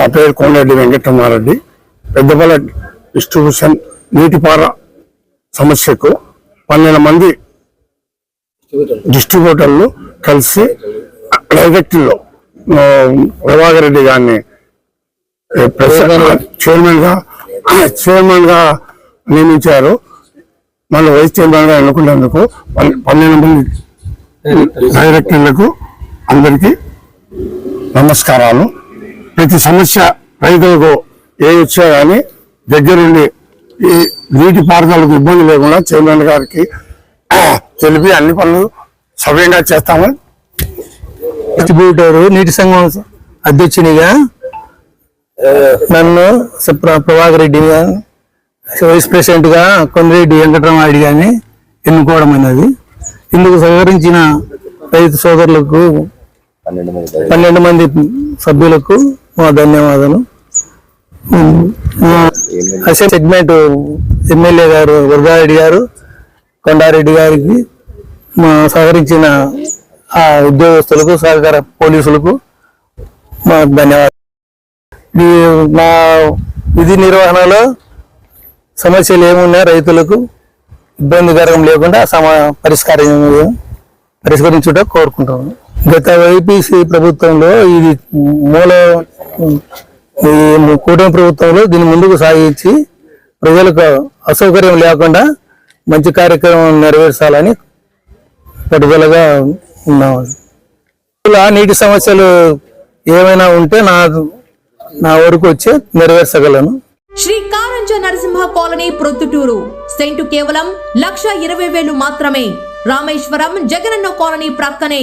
ఆ పేరు కొండరెడ్డి వెంకటరమారెడ్డి. పెద్దపల్లి డిస్ట్రిబ్యూషన్ నీటిపార సమస్యకు పన్నెండు మంది డిస్ట్రిబ్యూటర్లు కలిసి డైరెక్ట్లో ప్రభాకర్ రెడ్డి గారిని చైర్మన్గా చైర్మన్గా నియమించారు. మళ్ళీ వైస్ చైర్మన్గా ఎన్నుకున్నందుకు పన్నెండు మంది డైరెక్టర్లకు అందరికీ నమస్కారాలు. ప్రతి సమస్య రైతులకు ఏ వచ్చా కానీ దగ్గరుండి ఈ నీటి పారుదలకు ఇబ్బంది లేకుండా చైర్మన్ గారికి తెలిపి అన్ని పనులు సవ్యంగా చేస్తామని డిస్ట్రిబ్యూటర్ నీటి సంఘం అధ్యక్షునిగా నన్ను సుప్ర- ప్రభాకర్ రెడ్డి గారు, వైస్ ప్రెసిడెంట్గా కొందిరెడ్డి వెంకటరామారెడ్డి గారిని ఎన్నుకోవడం అయినది ఇందుకు సహకరించిన రైతు సోదరులకు పన్నెండు మంది సభ్యులకు. మా ధన్యవాదాలు. సెగ్మెంట్ ఎమ్మెల్యే గారు దుర్గారెడ్డి గారు కొండారెడ్డి గారికి మా సహకరించిన ఆ ఉద్యోగస్తులకు సహకార పోలీసులకు మా ధన్యవాదాలు. ఈ మా విధి నిర్వహణలో సమస్యలు ఏమున్నా రైతులకు ఇబ్బందికరం లేకుండా సమ పరిష్కారం పరిష్కరించుట కోరుకుంటాము గత వైపీసీ ప్రభుత్వంలో ఇది మూల ఈ కూటమి ప్రభుత్వంలో దీన్ని ముందుకు సాగించి ప్రజలకు అసౌకర్యం లేకుండా మంచి కార్యక్రమం నెరవేర్చాలని పట్టుదలగా ఉన్నాము ఇలా నీటి సమస్యలు ఏమైనా ఉంటే నా నా వరకు వచ్చి నెరవేర్చగలను. శ్రీ కారంజ నరసింహ కాలనీ ప్రొద్దుటూరు. సెంటు కేవలం లక్ష ఇరవై వేలు మాత్రమే. రామేశ్వరం జగనన్న కాలనీ ప్రక్కనే.